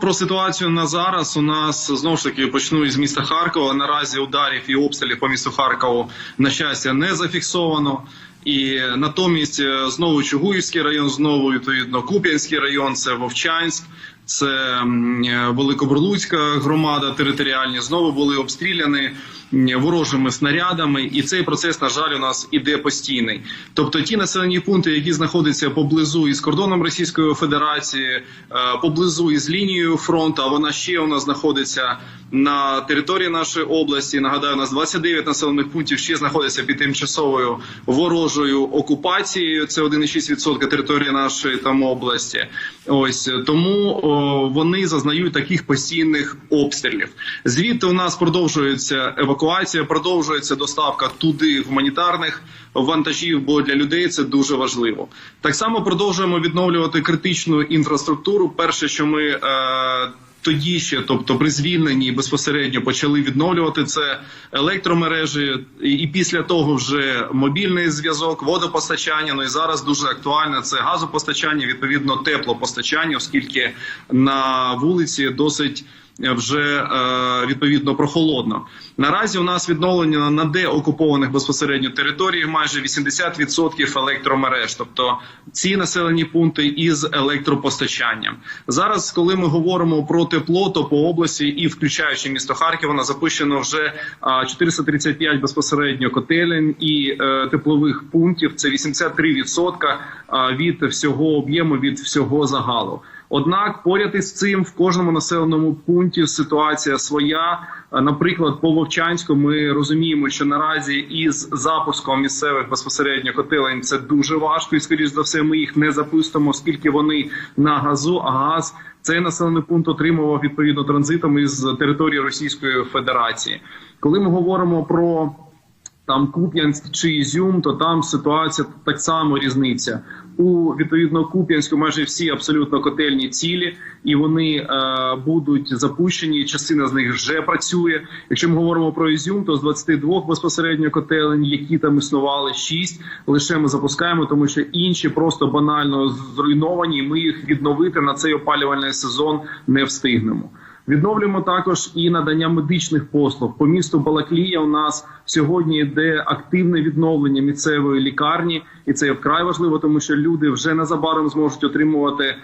Про ситуацію на зараз у нас знову ж таки почну із міста Харкова. Наразі ударів і обстрілів по місту Харкову на щастя не зафіксовано. І натомість е, знову Чугуївський район, знову відповідно Куп'янський район, це Вовчанськ, це е, Великобурлуцька громада територіальні знову були обстріляні ворожими снарядами, і цей процес, на жаль, у нас іде постійний. Тобто, ті населені пункти, які знаходяться поблизу із кордоном Російської Федерації, е, поблизу із лінією фронту, а вона ще у нас знаходиться на території нашої області. Нагадаю, у нас 29 населених пунктів ще знаходяться під тимчасовою ворожою окупацією. Це 1,6% території нашої там області. Ось тому вони зазнають таких постійних обстрілів. Звідти у нас продовжується евакуація, продовжується доставка туди гуманітарних вантажів, бо для людей це дуже важливо. Так само продовжуємо відновлювати критичну інфраструктуру. Перше, що ми е, тоді ще, тобто при звільненні безпосередньо почали відновлювати це електромережі, і, після того вже мобільний зв'язок, водопостачання. Ну і зараз дуже актуальне це газопостачання, відповідно теплопостачання, оскільки на вулиці досить. Вже е, відповідно прохолодно. Наразі у нас відновлення на деокупованих безпосередньо територіях майже 80% електромереж, тобто ці населені пункти із електропостачанням. Зараз, коли ми говоримо про тепло, то по області і включаючи місто Харків, вона запущено вже а, 435 безпосередньо котелень і е, теплових пунктів. Це 83% а, від всього об'єму від всього загалу. Однак, поряд із цим в кожному населеному пункті ситуація своя. Наприклад, по Вовчанську ми розуміємо, що наразі із запуском місцевих безпосередньо котелень це дуже важко, і скоріш за все, ми їх не запустимо, оскільки вони на газу. А газ цей населений пункт отримував відповідно транзитом із території Російської Федерації. Коли ми говоримо про там Куп'янськ чи Ізюм, то там ситуація так само різниця. У відповідно Куп'янську майже всі абсолютно котельні цілі, і вони е, будуть запущені. Частина з них вже працює. Якщо ми говоримо про Ізюм, то з 22 безпосередньо котелень, які там існували, 6 лише ми запускаємо, тому що інші просто банально зруйновані. і Ми їх відновити на цей опалювальний сезон не встигнемо. Відновлюємо також і надання медичних послуг по місту Балаклія. У нас сьогодні йде активне відновлення місцевої лікарні, і це вкрай важливо, тому що люди вже незабаром зможуть отримувати е,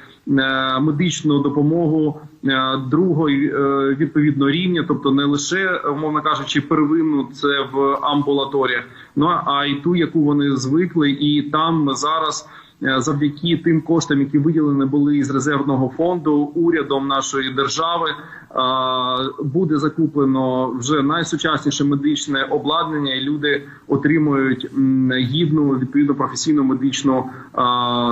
медичну допомогу е, другої е, відповідно рівня, тобто не лише умовно кажучи, первинну це в амбулаторіях, ну а й ту, яку вони звикли, і там зараз. Е, Завдяки тим коштам, які виділені були із резервного фонду урядом нашої держави, е, буде закуплено вже найсучасніше медичне обладнання, і люди отримують гідну відповідно професійну медичну, е,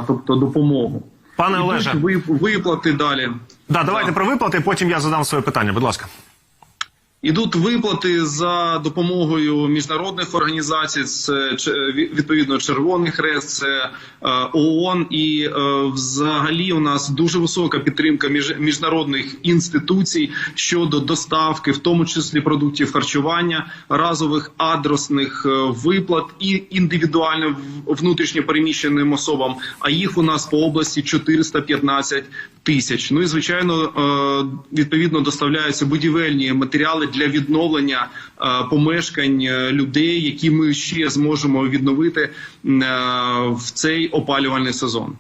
тобто допомогу. Пане Олеже, виплати далі. да, давайте про виплати. Потім я задам своє питання. Будь ласка. Ідуть виплати за допомогою міжнародних організацій, це відповідно Червоний Хрест, це е, ООН, і е, взагалі у нас дуже висока підтримка між, міжнародних інституцій щодо доставки, в тому числі продуктів харчування, разових адресних е, виплат і індивідуальним в- внутрішньо переміщеним особам. А їх у нас по області 415 тисяч. Ну і звичайно, відповідно доставляються будівельні матеріали для відновлення е, помешкань е, людей, які ми ще зможемо відновити е, в цей опалювальний сезон.